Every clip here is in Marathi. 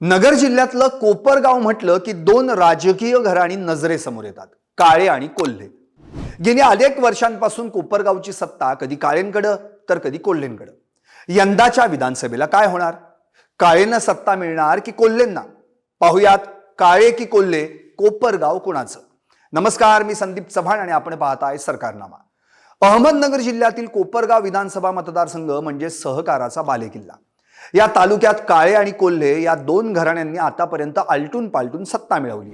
नगर जिल्ह्यातलं कोपरगाव म्हटलं की दोन राजकीय घराणी नजरेसमोर येतात काळे आणि कोल्हे. गेली अनेक वर्षांपासून कोपरगावची सत्ता कधी काळेंकडं तर कधी कोल्हेंकडं. यंदाच्या विधानसभेला काय होणार? काळेंना सत्ता मिळणार की कोल्हेंना? पाहुयात काळे की कोल्हे कोपरगाव कोणाचं? नमस्कार मी संदीप चव्हाण आणि आपण पाहताय सरकारनामा. अहमदनगर जिल्ह्यातील कोपरगाव विधानसभा मतदारसंघ म्हणजे सहकाराचा बालेकिल्ला. या तालुक्यात काळे आणि कोल्हे या दोन घराण्यांनी आतापर्यंत आलटून पालटून सत्ता मिळवली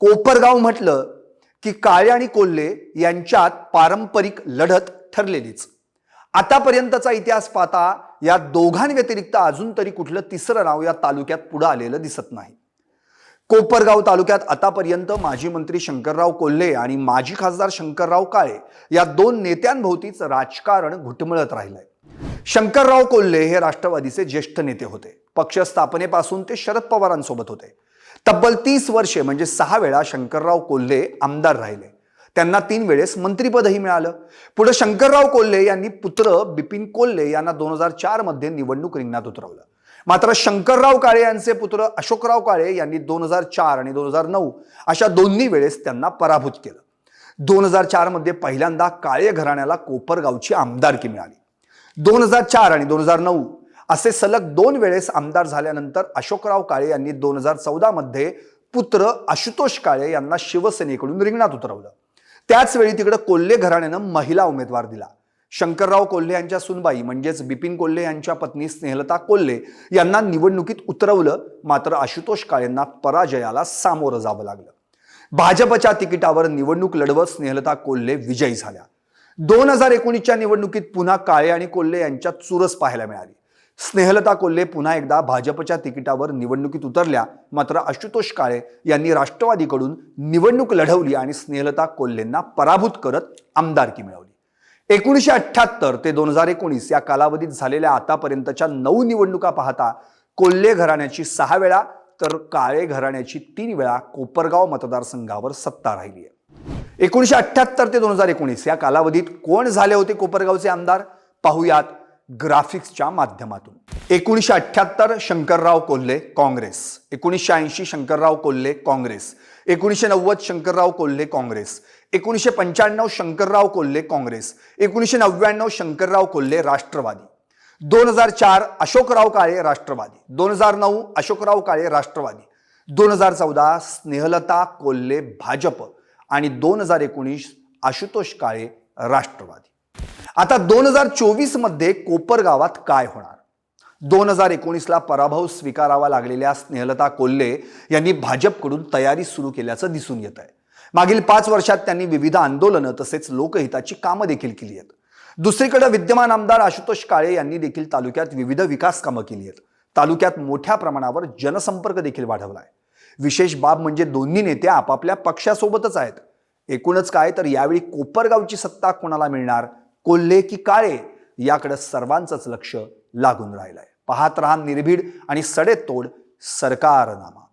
कोपरगाव म्हटलं की काळे आणि कोल्हे यांच्यात पारंपरिक लढत ठरलेलीच. आतापर्यंतचा इतिहास पाहता या दोघांव्यतिरिक्त अजून तरी कुठलं तिसरं नाव या तालुक्यात पुढं आलेलं दिसत नाही. कोपरगाव तालुक्यात आतापर्यंत माजी मंत्री शंकरराव कोल्हे आणि माजी खासदार शंकरराव काळे या दोन नेत्यांभोवतीच राजकारण घुटमळत राहिलंय. शंकरराव कोल्हे हे राष्ट्रवादीचे ज्येष्ठ नेते होते. पक्ष स्थापनेपासून ते शरद पवारांसोबत होते. तब्बल तीस वर्षे म्हणजे सहा वेळा शंकरराव कोल्हे आमदार राहिले. त्यांना तीन वेळेस मंत्रिपदही मिळालं. पुढे शंकरराव कोल्हे यांनी पुत्र बिपिन कोल्हे यांना दोन हजार चारमध्ये निवडणूक रिंगणात उतरवलं. मात्र शंकरराव काळे यांचे पुत्र अशोकराव काळे यांनी दोन हजार चार आणि दोन हजार नऊ अशा दोन्ही वेळेस त्यांना पराभूत केलं. दोन हजार चारमध्ये पहिल्यांदा काळे घराण्याला कोपरगावची आमदारकी मिळाली. दोन हजार चार आणि दोन हजार नऊ असे सलग दोन वेळेस आमदार झाल्यानंतर अशोकराव काळे यांनी दोन हजार चौदामध्ये पुत्र आशुतोष काळे यांना शिवसेनेकडून रिंगणात उतरवलं. त्याचवेळी तिकडं तिकडे कोल्हे घराण्यानं महिला उमेदवार दिला. शंकरराव कोल्हे यांच्या सुनबाई म्हणजेच बिपिन कोल्हे यांच्या पत्नी स्नेहलता कोल्हे यांना निवडणुकीत उतरवलं मात्र आशुतोष काळेंना पराजयाला सामोरं जावं लागलं. भाजपच्या तिकिटावर निवडणूक लढवत स्नेहलता कोल्हे विजयी झाल्या. दोन हजार एकोणीसच्या निवडणुकीत पुन्हा काळे आणि कोल्हे यांच्यात चुरस पाहायला मिळाली. स्नेहलता कोल्हे पुन्हा एकदा भाजपच्या तिकिटावर निवडणुकीत उतरल्या. मात्र आशुतोष काळे यांनी राष्ट्रवादीकडून निवडणूक लढवली आणि स्नेहलता कोल्हेंना पराभूत करत आमदारकी मिळवली. एकोणीसशे अठ्ठ्याहत्तर ते दोन हजार एकोणीस या कालावधीत झालेल्या आतापर्यंतच्या नऊ निवडणुका पाहता कोल्हे घराण्याची सहा वेळा तर काळे घराण्याची तीन वेळा कोपरगाव मतदारसंघावर सत्ता राहिली आहे एकोणीसशे अठ्ठ्याहत्तर ते दोन हजार एकोणीस या कालावधीत कोण झाले होते कोपरगावचे आमदार? पाहूयात ग्राफिक्सच्या माध्यमातून. एकोणीसशे अठ्ठ्याहत्तर शंकरराव कोल्हे काँग्रेस. एकोणीसशे ऐंशी शंकरराव कोल्हे काँग्रेस. एकोणीसशे नव्वद शंकरराव कोल्हे काँग्रेस. एकोणीसशे पंच्याण्णव शंकरराव कोल्हे काँग्रेस. एकोणीसशे नव्याण्णव शंकरराव कोल्हे राष्ट्रवादी. दोन हजार चार अशोकराव काळे राष्ट्रवादी. दोन हजार नऊ अशोकराव काळे राष्ट्रवादी. दोन हजार चौदा स्नेहलता कोल्हे भाजप. आणि दोन हजार एकोणीस आशुतोष काळे राष्ट्रवादी. आता दोन हजार चोवीसमध्ये कोपरगावात काय होणार? दोन हजार एकोणीसला पराभव स्वीकारावा लागलेल्या स्नेहलता कोल्हे यांनी भाजपकडून तयारी सुरू केल्याचं दिसून येत आहे. मागील पाच वर्षात त्यांनी विविध आंदोलनं तसेच लोकहिताची कामं देखील केली आहेत. दुसरीकडे विद्यमान आमदार आशुतोष काळे यांनी देखील तालुक्यात विविध विकास कामं केली आहेत. तालुक्यात मोठ्या प्रमाणावर जनसंपर्क देखील वाढवलाय विशेष बाब म्हणजे दोन्ही नेते आपापल्या पक्षासोबतच आहेत. एकूणच काय तर यावेळी कोपरगावची सत्ता कोणाला मिळणार? कोल्हे की काळे? याकडे सर्वांचंच लक्ष लागून राहिलंय. पाहत राहा निर्भीड आणि सडेतोड सरकारनामा.